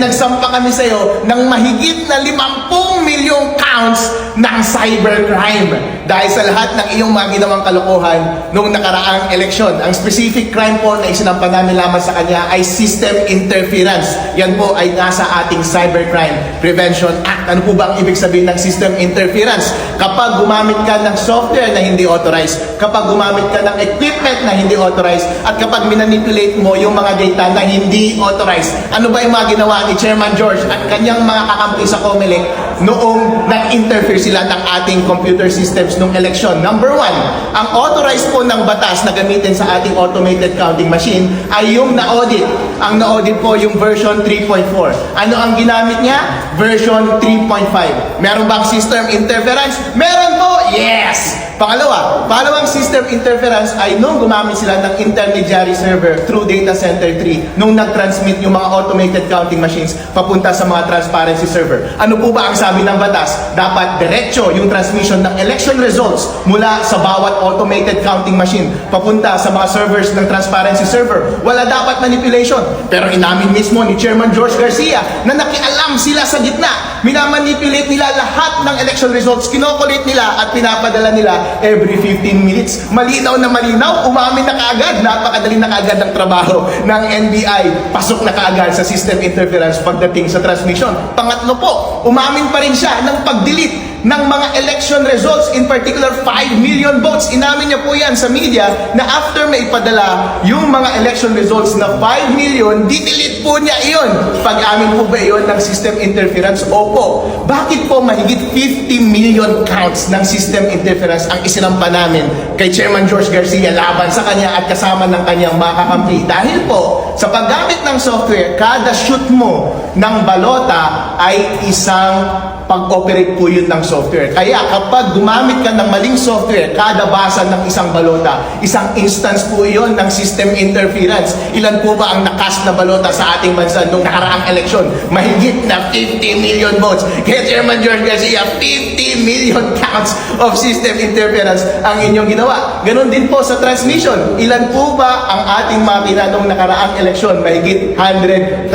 nagsampa kami sa'yo ng mahigit na 50 milyong counts ng cybercrime. Dahil sa lahat ng iyong mga ginawang kalokohan noong nakaraang eleksyon. Ang specific crime po na isinampa namin lamang sa kanya ay system interference. Yan po ay nasa ating Cybercrime Prevention Act. Ano po ba ang ibig sabihin ng system interference? Kapag gumamit ka ng software na hindi authorized, kapag gumamit ka ng equipment na hindi authorized, at kapag minanipulate mo yung mga data na hindi authorized. Ano ba yung mga ginawa ni Chairman George at kanyang mga kakampi sa COMELEC noong nag-interfere sila ng ating computer systems nung eleksyon? Number one, ang authorized po ng batas na gamitin sa ating automated counting machine ay yung na-audit. Ang na-audit po yung version 3.4. Ano ang ginamit niya? Version 3.5. Meron bang system interference? Meron po! Yes! Pangalawa, pangalawang system interference ay nung gumamit sila ng intermediary server through data center 3 nung nag-transmit yung mga automated counting machines papunta sa mga transparency server. Ano po ba ang sabi ng batas? Dapat diretso yung transmission ng election results mula sa bawat automated counting machine papunta sa mga servers ng transparency server. Wala dapat manipulation. Pero inamin mismo ni Chairman George Garcia na nakialam sila sa gitna. Minamanipulate nila lahat ng election results. Kinokolate nila at pinapadala nila every 15 minutes. Malinaw na malinaw, umamin na kaagad. Napakadali na kaagad ng trabaho ng NBI. Pasok na kaagad sa system interference pagdating sa transmission. Pangatlo po, umamin pa rin siya ng pag-delete ng mga election results, in particular 5 million votes. Inamin niya po yan sa media na after may ipadala yung mga election results na 5 million, didelete po niya iyon. Pag-amin po ba iyon ng system interference? Opo. Bakit po mahigit 50 million counts ng system interference ang isinampa namin kay Chairman George Garcia laban sa kanya at kasama ng kanyang mga kakampi? Dahil po, sa paggamit ng software, kada shoot mo ng balota ay isang pag-operate po yun ng software. Kaya kapag gumamit ka ng maling software, kada basa ng isang balota, isang instance po yun ng system interference. Ilan po ba ang nakas na balota sa ating bansa nung nakaraang eleksyon? Mahigit na 50 million votes. Kaya Chairman George Garcia, 50 million counts of system interference ang inyong ginawa. Ganon din po sa transmission. Ilan po ba ang ating makina nung nakaraang eleksyon? Mahigit 100,000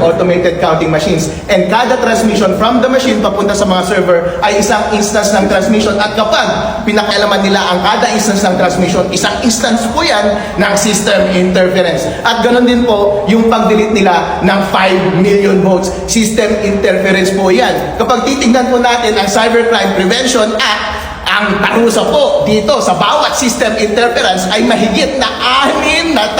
automated counting machines. And kada transmission from the machine papunta sa mga server ay isang instance ng transmission. At kapag pinakialaman nila ang kada instance ng transmission, isang instance po yan ng system interference. At ganon din po yung pag-delete nila ng 5 million votes. System interference po yan. Kapag titignan po natin ang Cybercrime Prevention Act, ang parusa po dito sa bawat system interference ay mahigit na anim na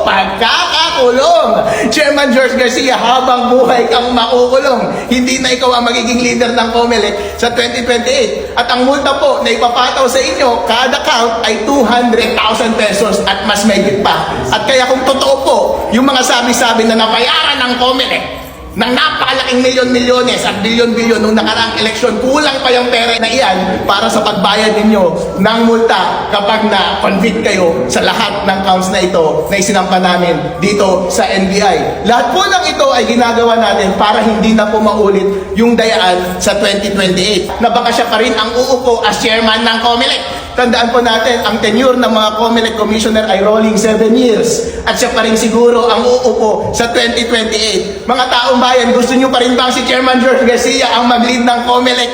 taong pagkakakulong. Chairman George Garcia, habang buhay kang makukulong. Hindi na ikaw ang magiging leader ng COMELEC sa 2028. At ang multa po na ipapataw sa inyo, kada count ay 200,000 pesos at mas mahigit pa. At kaya kung totoo po, yung mga sabi-sabi na nabayaran ng COMELEC, ng napakalaking milyon-milyones at bilyon-bilyon nung nakaraang eleksyon, kulang pa yung pera na iyan para sa pagbayad ninyo ng multa kapag na-convict kayo sa lahat ng counts na ito na isinampa namin dito sa NBI. Lahat po ng ito ay ginagawa natin para hindi na po maulit yung dayaan sa 2028 na baka siya pa rin ang uupo as chairman ng COMELEC. Tandaan po natin, ang tenure ng mga COMELEC commissioner ay rolling 7 years. At siya pa rin siguro ang uupo sa 2028. Mga taong bayan, gusto nyo pa rin bang si Chairman George Garcia ang mag-lead ng COMELEC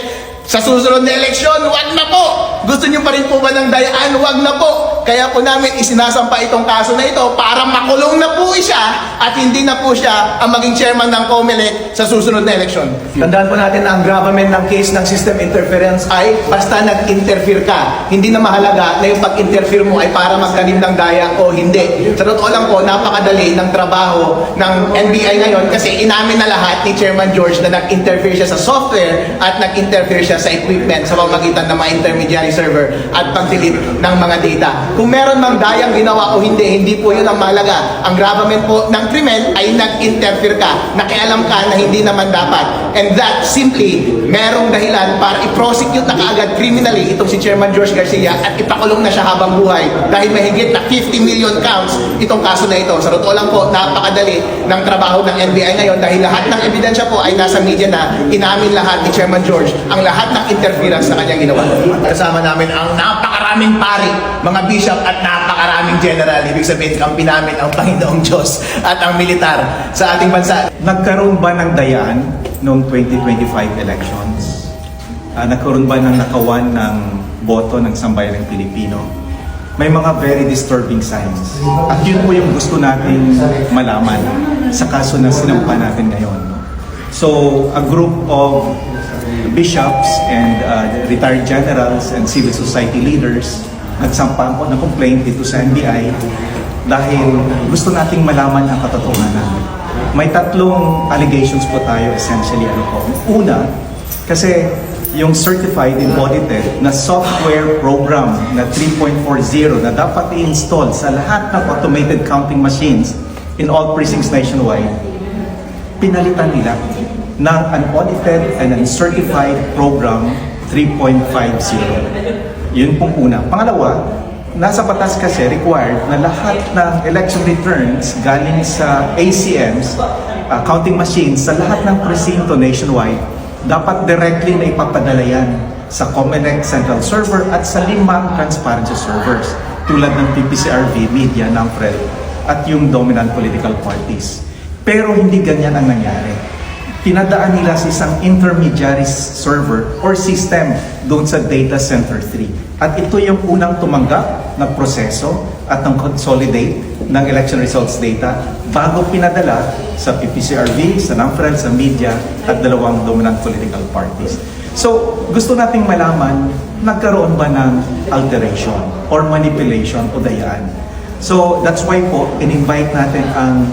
sa susunod na eleksyon? Huwag na po! Gusto nyo pa rin po ba ng dayaan? Huwag na po! Kaya po namin isinasampa itong kaso na ito para makulong na po siya at hindi na po siya ang maging chairman ng COMELEC sa susunod na eleksyon. Tandaan po natin na ang gravamen ng case ng system interference ay basta nag-interfere ka. Hindi na mahalaga na yung pag-interfere mo ay para magtanim ng daya o hindi. Sa totoo lang po, napakadali ng trabaho ng NBI ngayon kasi inamin na lahat ni Chairman George na nag-interfere siya sa software at nag-interfere siya sa equipment sa pamamagitan ng mga intermediary server at pag-delete ng mga data. Kung meron mang dayang ginawa o hindi, hindi po yun ang mahalaga. Ang gravamen po ng krimen ay nag-interfere ka, nakialam ka na hindi naman dapat. And that simply, merong dahilan para i-prosecute na kaagad criminally itong si Chairman George Garcia at ipakulong na siya habang buhay dahil mahigit na 50 million counts itong kaso na ito. Sa totoo lang po, napakadali ng trabaho ng NBI ngayon dahil lahat ng ebidensya po ay nasa media na inamin lahat ni Chairman George ang lahat ng interference na kanyang ginawa. Kasama namin ang napakaraming pari, mga bishop bishop at napakaraming general. Ibig sabihin, kampi namin ang Panginoong Diyos at ang militar sa ating bansa. Nagkaroon ba ng dayaan noong 2025 elections? Ah, nagkaroon ba ng nakawan ng boto ng sambayanang Pilipino? May mga very disturbing signs. At yun po yung gusto natin malaman sa kaso na sinampa natin ngayon. So, a group of bishops and uh, retired generals and civil society leaders nagsampa po ng complaint dito sa NBI dahil gusto nating malaman ang katotohanan. May tatlong allegations po tayo essentially. Ano po? Una, kasi yung certified and audited na software program na 3.40 na dapat i-install sa lahat ng automated counting machines in all precincts nationwide, pinalitan nila ng unaudited and uncertified program 3.50. Yun pong una. Pangalawa, nasa batas kasi required na lahat ng election returns galing sa ACMs, uh, counting machines, sa lahat ng presinto nationwide, dapat directly na ipapadala yan sa Comelec Central Server at sa limang transparency servers tulad ng PPCRV, Media, NAMFREL at yung dominant political parties. Pero hindi ganyan ang nangyari. Pinadaan nila sa isang intermediary server or system doon sa data center 3. At ito yung unang tumanggap ng proseso at ng consolidate ng election results data bago pinadala sa PPCRV, sa NAMFREL, sa media at dalawang dominant political parties. So, gusto nating malaman, nagkaroon ba ng alteration or manipulation o dayaan? So, that's why po, in-invite natin ang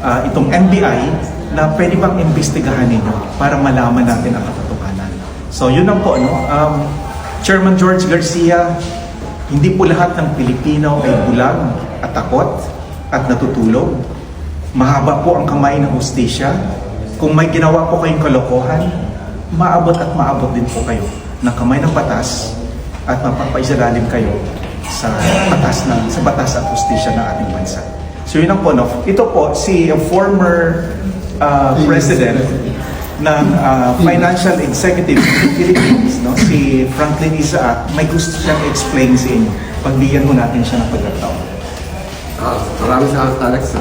ah, itong NBI na pwede bang imbestigahan ninyo para malaman natin ang katotohanan. So, yun lang po, no? Um, Chairman George Garcia, hindi po lahat ng Pilipino ay bulag at takot at natutulog. Mahaba po ang kamay ng hustisya. Kung may ginawa po kayong kalokohan, maabot at maabot din po kayo ng kamay ng batas at mapapaisalalim kayo sa batas na sa batas at hustisya ng ating bansa. So yun ang po, no? Ito po, si former uh, president ng uh, financial executive ng Philippines, no? si Franklin Isaac, may gusto siyang explain sa inyo. Pagbigyan mo natin siya ng pagkataon. Ah, maraming salamat Alex sa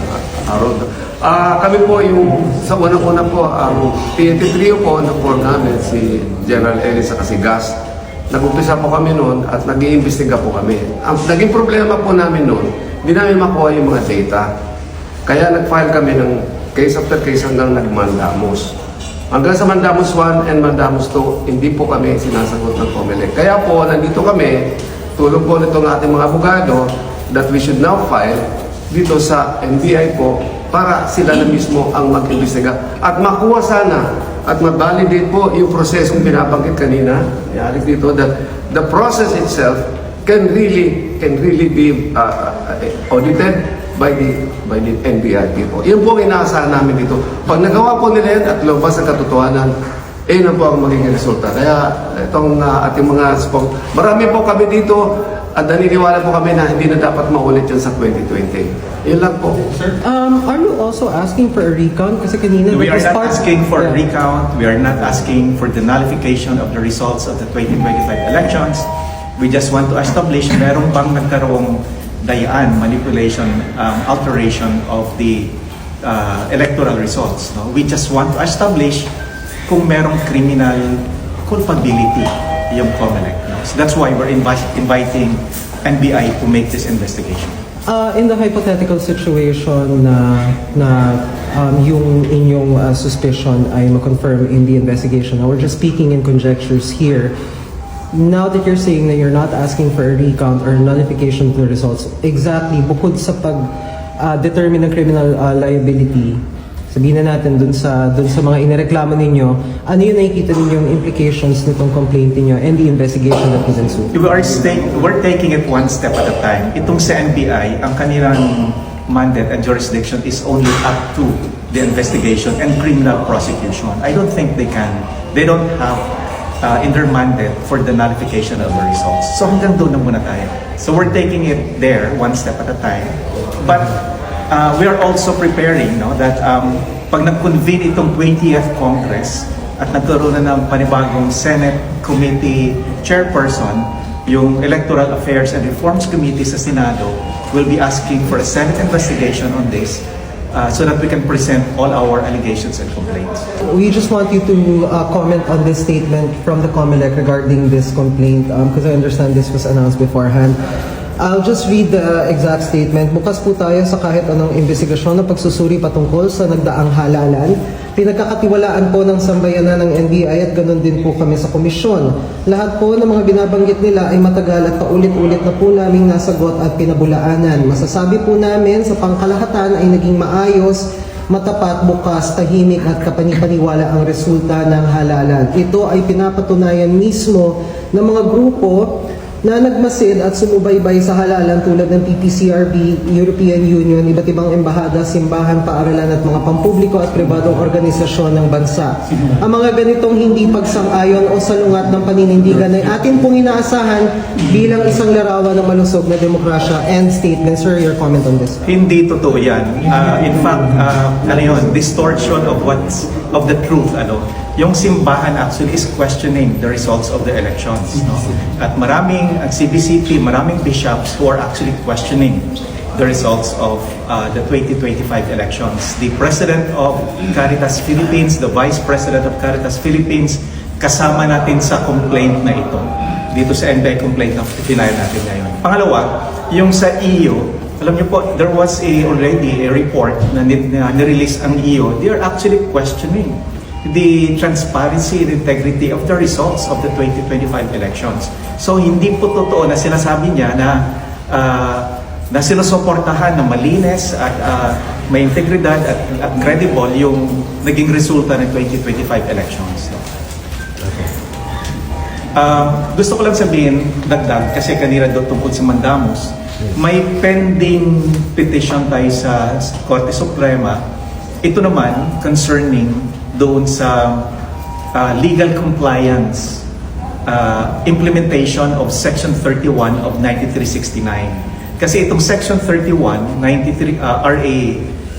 araw. Ah, kami po yung sa unang-una po ang TNT trio po na form namin si General Ellis sa Kasigas. Nag-umpisa po kami noon at nag-iimbestiga po kami. Ang naging problema po namin noon, hindi namin makuha yung mga data. Kaya nag-file kami ng case after case hanggang nag-mandamos. Hanggang sa Mandamos 1 and Mandamos 2, hindi po kami sinasagot ng COMELEC. Kaya po, nandito kami, tulong po nitong ating mga abogado, that we should now file dito sa NBI po para sila na mismo ang mag-imbestiga at makuha sana at ma-validate po yung prosesong binabanggit kanina ni Alex dito that the process itself can really can really be uh, uh, audited by the by the NBI people. Yun po ang inaasahan namin dito. Pag nagawa po nila yan at lumabas ang katotohanan, eh na po ang magiging resulta. Kaya itong uh, ating mga spok, marami po kami dito at naniniwala po kami na hindi na dapat maulit yan sa 2020. Yun lang po. Um, are you also asking for a recount? Kasi kanina We are was not part- asking for a Yeah. recount. We are not asking for the nullification of the results of the 2025 elections. We just want to establish meron bang nagkaroong dayaan, manipulation, um, alteration of the uh, electoral results. No? We just want to establish kung merong criminal culpability yung COMELEC. No? So that's why we're invi- inviting NBI to make this investigation. Uh, in the hypothetical situation na na um, yung inyong uh, suspicion ay ma-confirm in the investigation, we're just speaking in conjectures here. Now that you're saying that you're not asking for a recount or nullification of the results, exactly, bukod sa pag uh, ng criminal uh, liability, sabihin na natin dun sa dun sa mga inireklamo ninyo, ano yung nakikita ninyong implications nitong complaint niyo and the investigation that will ensue? We are stay, we're taking it one step at a time. Itong sa NBI, ang kanilang mandate and jurisdiction is only up to the investigation and criminal prosecution. I don't think they can, they don't have uh, in their mandate for the nullification of the results. So hanggang doon na muna tayo. So we're taking it there one step at a time. But uh, we are also preparing no, that um, pag nag-convene itong 20th Congress at nagkaroon na ng panibagong Senate Committee Chairperson, yung Electoral Affairs and Reforms Committee sa Senado will be asking for a Senate investigation on this uh, so that we can present all our allegations and complaints. We just want you to uh, comment on this statement from the COMELEC regarding this complaint because I understand this was announced beforehand. I'll just read the exact statement. Bukas po tayo sa kahit anong investigasyon na pagsusuri patungkol sa nagdaang halalan. Pinagkakatiwalaan po ng sambayanan ng NBI at ganun din po kami sa komisyon. Lahat po ng mga binabanggit nila ay matagal at paulit-ulit na po naming nasagot at pinabulaanan. Masasabi po namin sa pangkalahatan ay naging maayos matapat, bukas, tahimik at kapanipaniwala ang resulta ng halalan. Ito ay pinapatunayan mismo ng mga grupo na nagmasid at sumubaybay sa halalan tulad ng PPCRB, European Union, iba't ibang embahada, simbahan, paaralan at mga pampubliko at pribadong organisasyon ng bansa. Ang mga ganitong hindi pagsang-ayon o salungat ng paninindigan ay atin pong inaasahan bilang isang larawan ng malusog na demokrasya and statement. Sir, your comment on this. Hindi totoo yan. Uh, in fact, uh, ano yun, distortion of what's of the truth. Ano, yung simbahan actually is questioning the results of the elections. No? At maraming, ang CBCP, maraming bishops who are actually questioning the results of uh, the 2025 elections. The President of Caritas Philippines, the Vice President of Caritas Philippines, kasama natin sa complaint na ito. Dito sa NBI complaint na final natin ngayon. Pangalawa, yung sa EU, alam niyo po, there was a, already a report na, na nirelease ang EU. They are actually questioning the transparency and integrity of the results of the 2025 elections. So hindi po totoo na sinasabi niya na ah, na sinusuportahan na malinis at ah, may integridad at, at credible yung naging resulta ng 2025 elections. No? Ah, gusto ko lang sabihin, dagdag, kasi kanina doon tungkol sa Mandamos, may pending petition tayo sa Korte Suprema. Ito naman concerning doon sa ah, legal compliance ah, implementation of Section 31 of 9369. Kasi itong Section 31, 93, ah, RA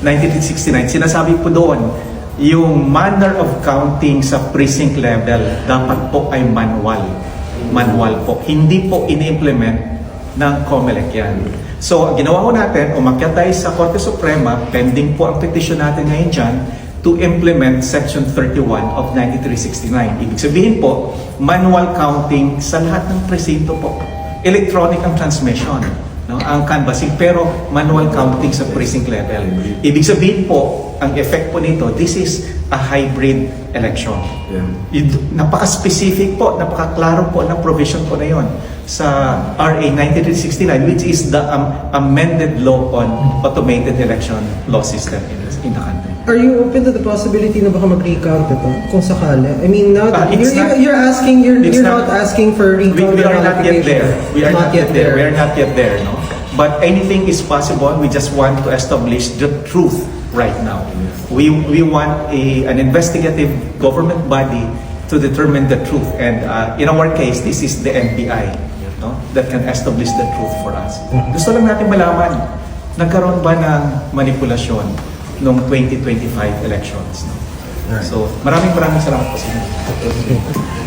9369, sinasabi po doon, yung manner of counting sa precinct level dapat po ay manual. Manual po. Hindi po ini-implement ng COMELEC yan. So, ginawa ko natin, umakyat tayo sa Korte Suprema, pending po ang petition natin ngayon dyan, to implement Section 31 of 9369. Ibig sabihin po, manual counting sa lahat ng presinto po. Electronic ang transmission, no? ang canvassing, pero manual counting sa precinct level. Ibig sabihin po, ang effect po nito, this is a hybrid election. Yeah. Napaka-specific po, napaka-klaro po ng provision po na yon sa RA 9369 which is the um, amended law on automated election law system in, in the country. Are you open to the possibility na baka mag-recount ito kung sakali? I mean, now Ah, that it's you're, not- you're asking, you're, it's you're not- not, asking for We, recount we or are not yet ratification. there. We are not, yet there. We are not yet there, no? But anything is possible. We just want to establish the truth right now. We we want a an investigative government body to determine the truth. And uh, in our case, this is the NBI, no? That can establish the truth for us. Gusto lang natin malaman, nagkaroon ba ng manipulasyon noong 2025 elections? No? So, maraming maraming salamat po sa inyo.